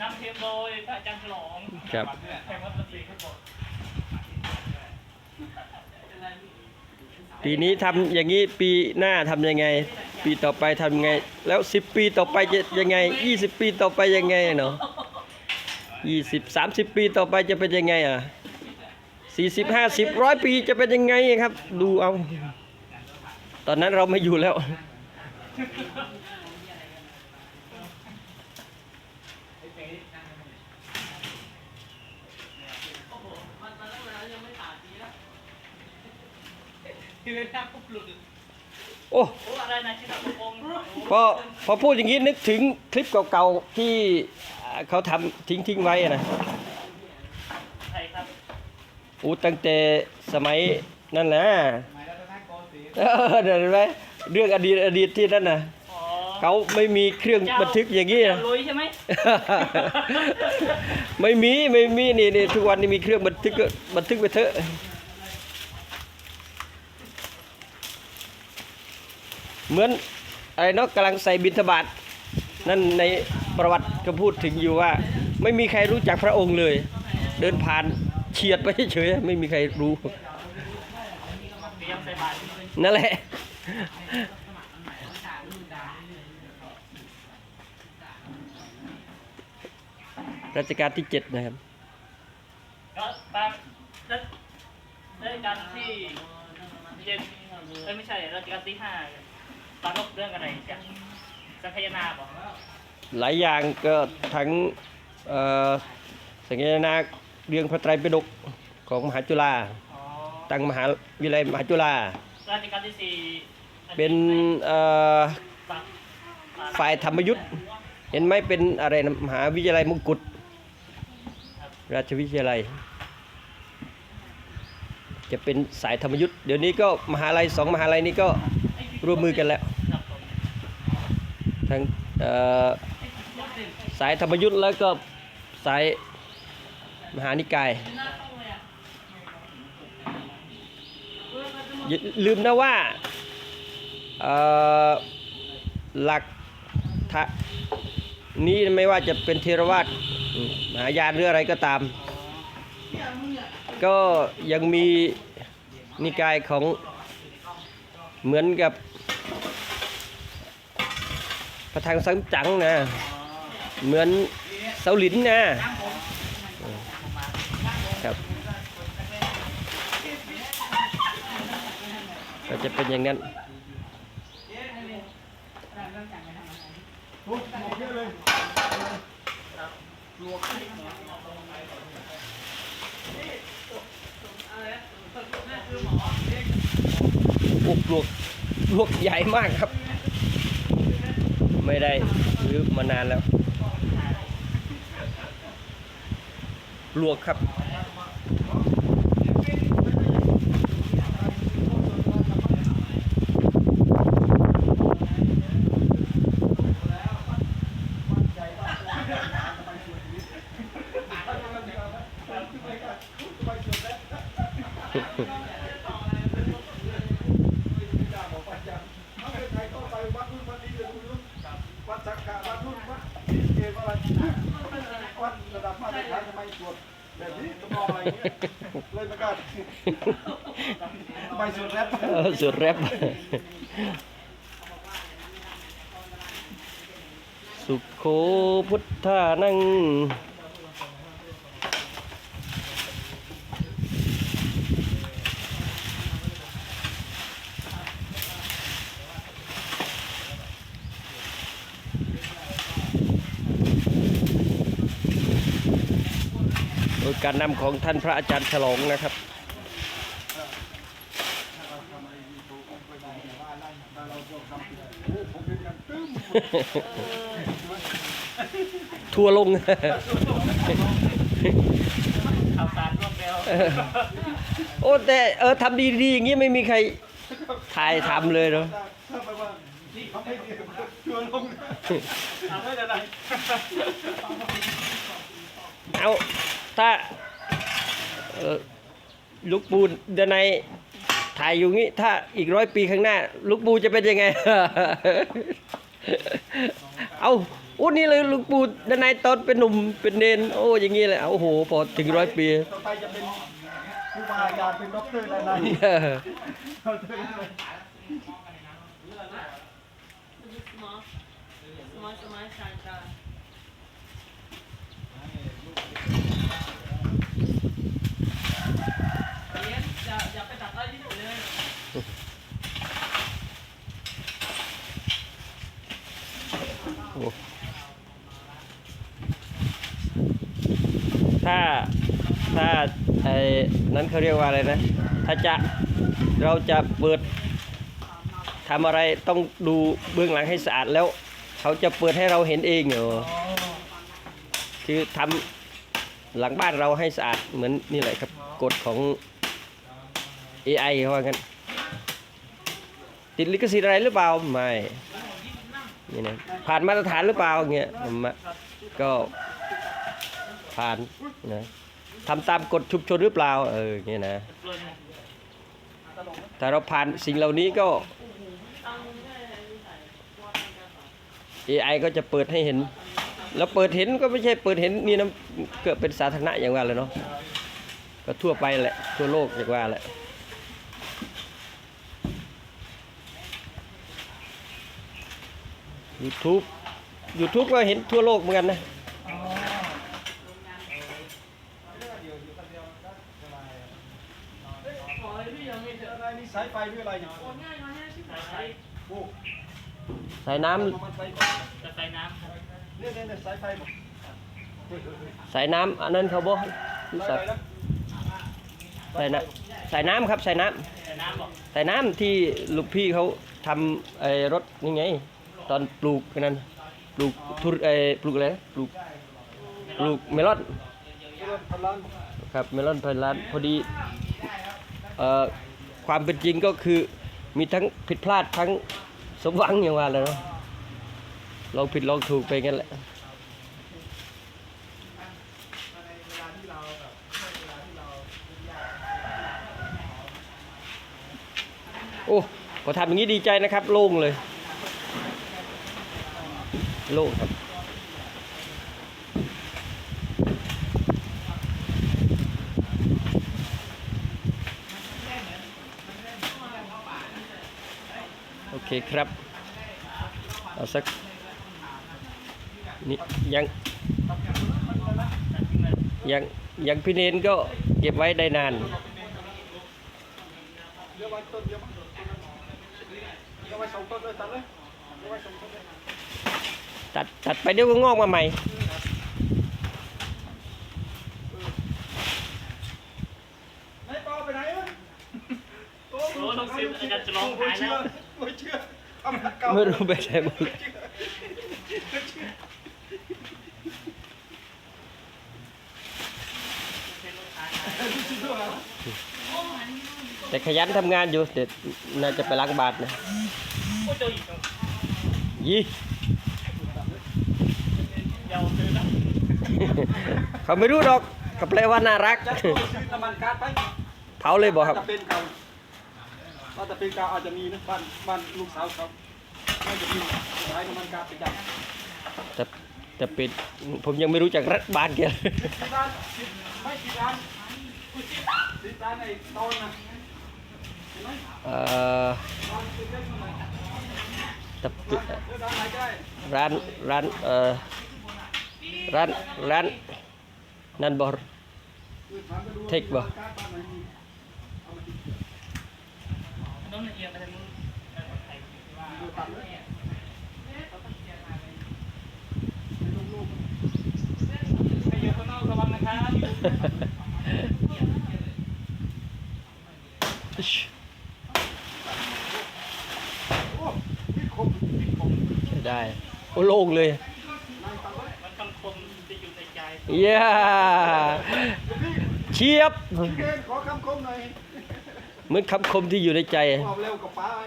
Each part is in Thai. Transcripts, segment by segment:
นำทีมโดยพระอาจารย์ฉลองครับแข่งวัดประสิทธิ์ครับผมปีนี้ทำอย่างนี้ปีหน้าทำยังไง ปีต่อไปทำยังไง แล้วสิบปีต่อไปจะยังไงยี่สิบปีต่อไปยังไงเนาะยี่สิบสามสิบปีต่อไปจะเป็นยังไงอะสี่สิบห้าสิบร้อยปีจะเป็นยังไงครับ ดูเอา ตอนนั้นเราไม่อยู่แล้ว ที่เป็นนักปุ๊บหลุด โอ้โอ้อะไรนะชิตาปุปงพอพอพูดอย่างนี้นึกถึงคลิปเก่าๆที่อ่าเขาทำทิ้งทิ้งๆไว้อะนะใช่ครับอู้ตั้งแต่สมัยนั่นแหละเออเดี๋ยวเห็นไหมเรื่องอดีตอดีตที่นั่นน่ะอ๋อเขาไม่มีเครื่องบันทึกอย่างนี้เจ้นะลุยใช่ไหมไม่มีไม่มีนี่นี่ทุกวันนี้มีเครื่องบันทึกก็บันทึกไปเถอะ เหมือนอะไรเนาะกำลังใส่บิณฑบาตนั่นในประวัติก็พูดถึงอยู่ว่า ไม่มีใครรู้จักพระองค์เลย เดินผ่านเฉียดไปเฉยไม่มีใครรู้นั่นแหละรัชกาลที่เจ็ดนะครับก็ตามรัชกาลที่เจ็ดไม่ใช่รัชกาลที่ห้า ปรารบเรื่องอะไรกันสังคายนาบอกหลายอย่างก็ทั้งเอ่อสังเกตนาเรื่องพระไตรปิฎกของมหาจุฬาอ๋อตั้งมหาวิทยาลัยมหาจุฬารัชกาลที่สี่อัเป็นเอ่อปรฝ่ายธรรมยุทธ์เห็นไหมเป็นอะไรนะมหาวิทยาลัยมงกุฎราชวิทยาลัย จะเป็นสายธรรมยุทธ์เดี๋ยวนี้ก็มหาลัยสองมหาลัยนี้ก็ ร่วมมือกันแล้วครับผมทั้งเอ่อสายธรรมยุทธ์แล้วก็สายมหานิกายอย่าลืมนะว่าเอ่อหลักทะนี้ไม่ว่าจะเป็นเทรวาสอืมมหายานหรืออะไรก็ตาม ก็ยังมีนิกายของเหมือนกับพ ระทางสังจังนะเหมือนเสาหลินนะครับก็จะเป็นอย่างนั้นอ้ปลวกปลวกใหญ่มากครับ ไม่ได้ซื้อมานานแล้ว ลวกครับ วัดสักกะวัดรุ่นวัดเกวัดอะไรวัดระดับมาตรฐานทำไมสวดแบบนี้ต้องมองอะไรอย่าง เลยไม่กล้าทำไมสวดแรปเออสุดแรปสุขโคพุทธานัง การนำของท่านพระอาจารย์ฉลองนะครับ ทัวร์ลงข่าวสารรวดเร็วโอ้แต่เออทำดีๆอย่างนี้ไม่มีใครถ่ายทำเลยเนาะถ้าไปว่าทำให้ดีชัวร์ลงทำให้ได้เอา ถ้าลูกปูเดนในยถ่ายอยู่งี้ถ้าอีกร้อยปีข้างหน้า ลูกปูจะเป็นยังไง เอาโอ้นี่เลยลุงปู่ด้านในตอนเป็นหนุ่มเป็นเนนโอ้อย่างงี้เลยโอ้โหพอถึงร้อยปีต่อไปจะเป็นครูบาอาจารย์เป็นด็อกเตอร์ด้านในเออ Small, small, small, Shanta. อย่าอย่าไปตัดอ้อยที่หนูเลย โอ้ถ้าถ้าไอ้นั้นเขาเรียกว่าอะไรนะ ถ้าจะเราจะเปิดทำอะไรต้องดูเบื้องหลังให้สะอาดแล้ว เขาจะเปิดให้เราเห็นเองเหรอคือทำหลังบ้านเราให้สะอาดเหมือนนี่แหละครับกฎของ AI เขาว่างั้นติดลิขสิทธิ์อะไรหรือเปล่าไม่นี่นะผ่านมาตรฐานหรือเปล่าเงี้ยก็ ผ่านนะทำตามกฎชุมชนหรือเปล่าเออเงี้ยนะ ถ้าเราผ่านสิ่งเหล่านี้ก็ AI ก็จะเปิดให้เห็น แล้วเปิดเห็นก็ไม่ใช่เปิดเห็นนี่นะเกิดเป็นสาธารณะอย่างว่าเลยเนาะก็ทั่วไปแหละ ทั่วโลกอย่างว่าแหละ YouTube YouTube ก็เห็นทั่วโลกเหมือนกันนะ ขอให้พี่ยังไม่เจ ออะไรนี่สายไฟหรืออะไรเนี่ยโอนง่ายมาให้ชิบหายโอ้สายน้ำมันไฟก่อนจะใส่น้ำครับเนี่ยเนี่ยเนี่ยสายไฟบอกสายน้ำอันนั้นเขาบอกสายไฟนะสายน้ำสายน้ำครับสายน้ำใส่น้ำบอกสายน้ำที่ลูกพี่เขาทำไอ้รถนี่ไง ตอนปลูกนั่นปลูกทุรไอ้ปลูกอะไรนะปลูกปลูกเมลอนเริ่มพันล้านครับเมลอนพันล้านพอดีเอ่อ ความเป็นจริงก็คือมีทั้งผิดพลาดทั้งสมหวังอย่างว่าเลยเนาะลองผิดลองถูกไปงั้นแหละโอ้พอทำอย่างนี้ดีใจนะครับ โล่งเลย โล่งครับ เคครับ เอาสักนี่ยังยังยังพี่เนนก็เก็บไว้ได้นานเดี๋ยวไว้ต้นเดียวมั้งเดี๋ยวไว้สองต้นเลยตัดเลยเดี๋ยวไว้สองต้นเลยตัดตัดไปเดี๋ยวก็งอกมาใหม่ไหนปอไปไหนวะโอ้โอ้ลูกศิษย์อาจารย์จะร้องหายแล้ว ไม่เชื่อทำหักเก่าไม่รู้ไปไหนหมดเลยแต่ขยันทำงานอยู่แต่น่าจะไปล้างบาทนะโอ้ยเจออีกแล้วยี่เดี๋ยวซื้อนะเขาไม่รู้หรอกเขาแปลว่าน่ารักจะซื้อน้ำมันก๊าซไปเผาเลยบอกครับ จะเป็นเก่าถ้าจะเป็นเก่าอาจจะมีนะบ้านบ้านลูกสาวเขาน่าจะมีขายน้ำมันก๊าซไปจับ แต่แต่ปิดผมยังไม่รู้จักรัฐบาลแกเลย ที่ร้านไม่ที่ร้านที่ร้านไอ้ต้นนะเห็นไหม เอ่อ ร้านเป็นเล็กหน่อย แต่ปิด เออร้านไหนได้ ร้านร้านเอ่อร้านร้านนั่นบอ เออถามไปดู เทคบ่ ต้องเอียดไปทางนู้นดูตัดเลยให้ลูกๆให้อยู่ข้างนอกระวังนะครับโอ้มีคมมีคมใช้ได้โอ้โล่งเลยมันคำคมจะอยู่ในใจเย้เชียบ เหมือนคำคมที่อยู่ในใจเอาเร็วกับป้าไอ้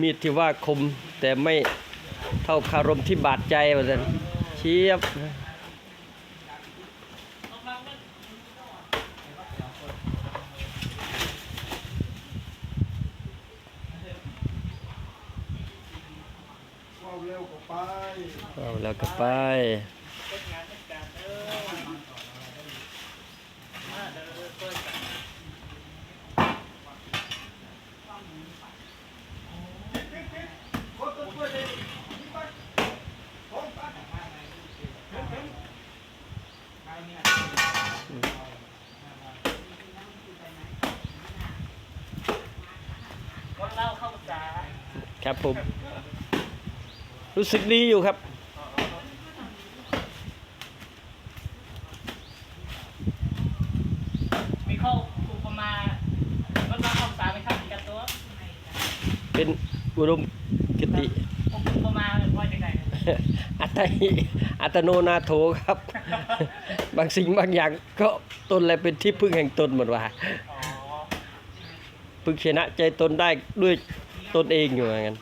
มีดที่ว่าคมแต่ไม่เท่าคารมที่บาดใจว่าซั่นเชียบเอาเร็วกับป้าเอาแล้วก็ไปเฮ็ดงานเฮ็ดการเด้อมาเด้อช่วยกัน คนต้นกล้วยเลยนี่ไปของไปเห็นเห็น คนเล่าเข้าภาษา ครับผม รู้สึกดีอยู่ครับ มีข้ออุปมามันมาเข้าภาษาไม่เข้าอีกกันตัวเป็นอุดมคติอุปมาว่าจังไงอัตติอัตโนนาโถครับ บางสิ่งบางอย่างก็ตนอะไรเป็นที่พึ่งแห่งตนหมดว่าอ๋อพึ่งชนะใจตนได้ด้วย ตนเองอยู่เหมือนกัน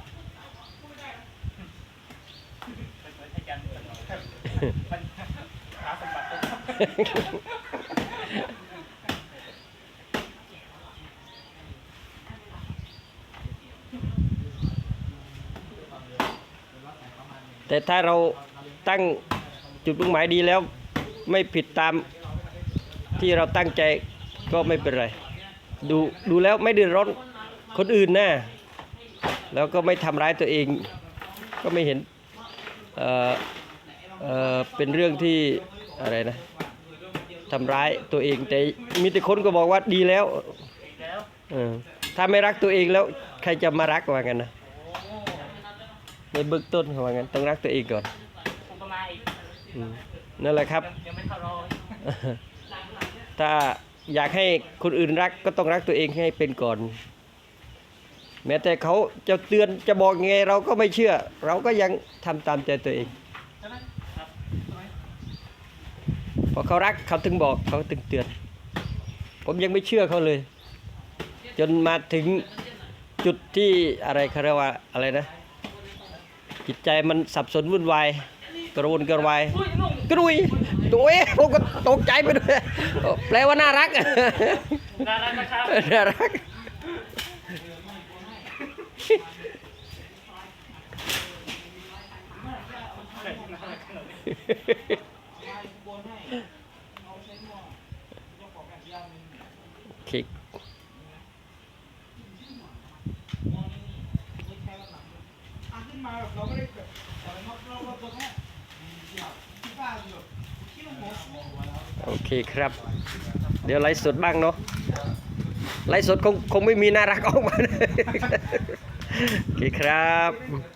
แต่ถ้าเราตั้งจุดมุ่งหมายดีแล้วไม่ผิดตามที่เราตั้งใจก็ไม่เป็นไร ดูดูแล้วไม่เดือดร้อนคนอื่นนะ แล้วก็ไม่ทำร้ายตัวเอง ก็ไม่เห็นเเเป็นเรื่องที่อะไรนะทำร้ายตัวเองแต่มีแต่คนก็บอกว่าดีแล้วถ้าไม่รักตัวเองแล้วใครจะมารักว่างั้นนะในเบื้องต้นว่างั้นต้องรักตัวเองก่อนนั่นแหละครับ ถ้าอยากให้คนอื่นรักก็ต้องรักตัวเองให้เป็นก่อน แม้แต่เขาจะเตือนจะบอกยังไงเราก็ไม่เชื่อ เราก็ยังทำตามใจตัวเองใช่ไหมครับพอเขารักเขาถึงบอกเขาถึงเตือน ผมยังไม่เชื่อเขาเลย จนมาถึงจุดที่อะไรเขาเรียกว่าอะไรนะ จิตใจมันสับสนวุ่นวายกระวนกระวายอุ้ยนุ่มกรุยตัวเอ๊ะผมก็ตกใจไปด้วยแปลว่าน่ารักน่ารักนะครับน่ารัก คลิกโอเคครับ เดี๋ยวไลฟ์สดบ้างเนาะไลฟ์สดคงคงไม่มีน่ารักออกมาเลย โอเคครับ